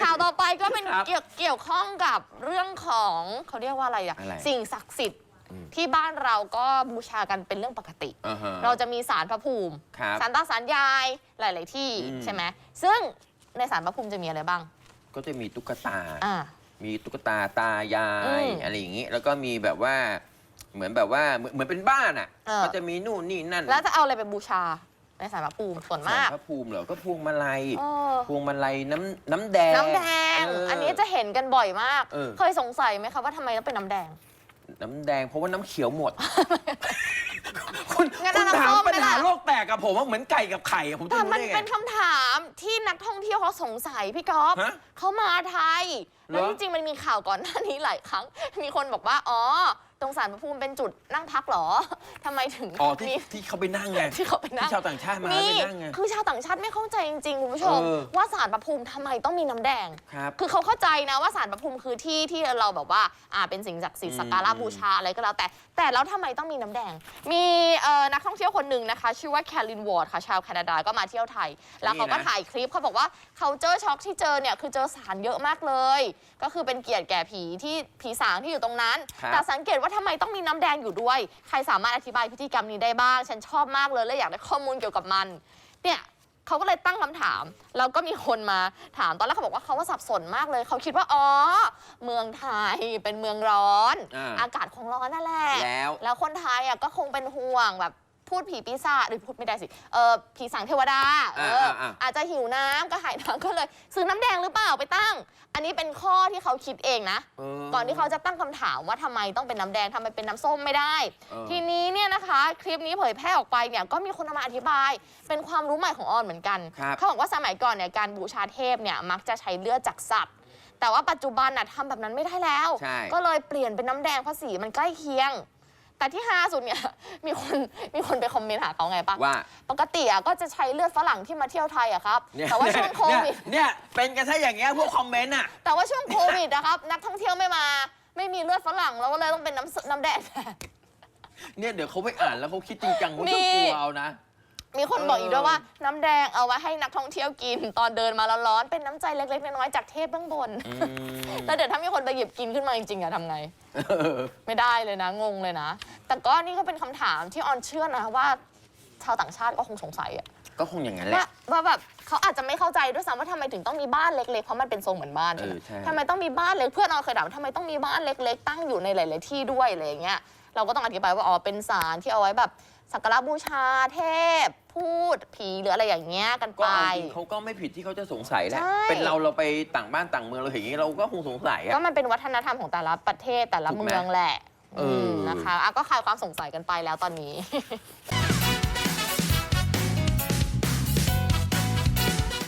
ข่าวต่อไปก็เป็นครับเกี่ยวเกี่ยวข้องกับเรื่องของเขาเรียกว่าอะไรอะอะไรสิ่งศักดิ์สิทธิ์อืม ที่บ้านเราก็บูชากันเป็นเรื่องปกติ อ่าฮะเราจะมีสารพระภูมิครับสารตาสารยายหลาย ๆ ที่อืม ใช่ไหมซึ่งในสารพระภูมิจะมีอะไรบ้างก็จะมีตุ๊กตา อ่า มีตุ๊กตาตายาอืยมอะไรอย่างนี้ แล้วก็มีแบบว่าเหมือนแบบว่าเหมือนเหมือนเป็นบ้านอะ เออ ก็จะมีนู่นนี่นั่น แล้วจะเอาอะไรไปบูชา ในสารพระภูมิส่วนสารมาก พระภูมิเหรอก็พวงมาลัยเออ พวงมาลัยน้ำน้ำแดงน้ำแดง เอันนี้จะเห็นกันบ่อยมาก เออ เคยสงสัยไหมคะว่าทำไมต้องเป็นน้ำแดง น้ำแดงเพราะว่าน้ำเขียวหมด คุณงั้นคุณเอาน้ำถามส้มปัญหาไหมล่ะ โลกแตกกับผมว่าเหมือนไก่กับไข่อะผมจะแต่รู้มันได้ไง เป็นคำถามที่นักท่องเที่ยวเขาสงสัยพี่ก๊อฟฮะเขามาไทย แล้วเหรอ จริงๆมันมีข่าวก่อนหน้านี้หลายครั้ง มีคนบอกว่า อ๋อ ตรงสารพระภูมิเป็นจุดนั่งพักเหรอ ทำไมถึงอ๋อที่มี ที่เขาไปนั่งไง ที่เขาไปนั่ที่งชาวต่างชาติมาแล้วนี่ไปนั่งไง คือชาวต่างชาติไม่เข้าใจจริงๆคุณผู้ชม เออ ว่าสารพระภูมิทำไมต้องมีน้ำแดง ครับ คือเขาเข้าใจนะว่าสารพระภูมิคือที่ที่เราแบบว่าอ่าเป็นสิ่งศักดิ์สิทธิ์อืมสักการะบูชาอะไรก็แล้วแต่ แต่แล้วทำไมต้องมีน้ำแดง มีเอ่อนักท่องเที่ยวคนหนึ่งนะคะ ชื่อว่าแคลินวอร์ดค่ะชาวแคนาดาก็มาเที่ยวไทย แล้วเขาก็ถ่ายคลิปเขาบอกว่าเขาเจอช็อกที่เจอเนี่ยคือเจอสารเยอะมากเลย ก็คือเป็นเกียรติแก่ผีที่ผีสางที่อยู่ตรงนั้น ครับ แต่สังเกตว่าทำไมต้องมีน้ำแดงอยู่ด้วย ใครสามารถอธิบายพิธีกรรมนี้ได้บ้าง ฉันชอบมากเลยและอยากได้ข้อมูลเกี่ยวกับมัน เนี่ยเขาก็เลยตั้งคำถาม แล้วก็มีคนมาถามตอนแรกเขาบอกว่าเขาว่าสับสนมากเลย เขาคิดว่าอ๋อเมืองไทยเป็นเมืองร้อน อ่า อากาศคงร้อนนั่นแหละ แล้ว แล้วคนไทยอะก็คงเป็นห่วงแบบ พูดผีปีศาจหรือพูดไม่ได้สิเออผีสางเทวดาเอออ่าอ่าอาจจะหิวน้ำก็หายน้ำก็เลย ซื้อน้ำแดงหรือเปล่าไปตั้ง อันนี้เป็นข้อที่เขาคิดเองนะเก่อนที่เขาจะตั้งคำถามว่าทำไมต้องเป็นน้ำแดงทำไมเป็นน้ำส้มไม่ได้ เออ ทีนี้เนี่ยนะคะ คลิปนี้เผยแพร่ออกไปเนี่ยก็มีคนเอามาอธิบาย เป็นความรู้ใหม่ของออนเหมือนกัน ครับเขาบอกว่าสมัยก่อนเนี่ยการบูชาเทพเนี่ยมักจะใช้เลือดจากสัตว์ แต่ว่าปัจจุบันน่ะทำแบบนั้นไม่ได้แล้ว ใช่ ก็เลยเปลี่ยนเป็นน้ำแดงเพราะสีมันใกล้เคียง แต่ที่ฮาสุดเนี่ย มีคนมีคนไปคอมเมนต์หาเขาไงปะว่า ปกติอะก็จะใช้เลือดฝรั่งที่มาเที่ยวไทยอะครับ เนี่ยแต่ว่าช่วงโควิด เนี่ยเนี่ยเป็นกันซะอย่างเงี้ยพวกคอมเมนต์อะ แต่ว่าช่วงโควิดนะครับ นักท่องเที่ยวไม่มา ไม่มีเลือดฝรั่งเราก็เลยต้องเป็นน้ำสน้ำแดงแทนเนี่ยเดี๋ยวเขาไปอ่านแล้วเขาคิดจริงจังเขานี่จะกลัวเอานะ มีคนบอกอีกด้วยเออว่าน้ำแดงเอาไว้ให้นักท่องเที่ยวกิน ตอนเดินมาแล้วร้อนเป็นน้ำใจเล็กๆน้อยๆจากเทพเบื้องบน อืม แล้วเดี๋ยวถ้ามีคนไปหยิบกินขึ้นมาจริงๆอะทำไง ไม่ได้เลยนะ งงเลยนะ แต่ก็นี่ก็เป็นคำถามที่ออนเชื่อนะว่า ชาวต่างชาติก็คงสงสัยอะก็คงอย่างนั้นแหว่าละ ว่าแบบเขาอาจจะไม่เข้าใจด้วยซ้ำว่าทำไมถึงต้องมีบ้านเล็กๆ เพราะมันเป็นทรงเหมือนบ้านเออใช่ ทำไมต้องมีบ้านเล็กเพื่อนออนเคยถามว่าทำไมต้องมีบ้านเล็ก ๆ ตั้งอยู่ในหลาย ๆ ที่ด้วยอะไรอย่างเงี้ยเราก็ต้องอธิบายว่าอ๋อเป็นศาลที่เอาไว้แบบ สักการะบูชาเทพ พูดผีหรืออะไรอย่างเงี้ยกันก็ไป เอาจริงเขาก็ไม่ผิดที่เขาจะสงสัยแหละ ใช่ เป็นเราเราไปต่างบ้านต่างเมืองเราเห็นอย่างนี้เราก็คงสงสัยก็อะมันเป็นวัฒนธรรมของแต่ละประเทศแต่ละถูกไหมเมืองแหละเอออื มนะคะอะก็คลายความสงสัยกันไปแล้วตอนนี้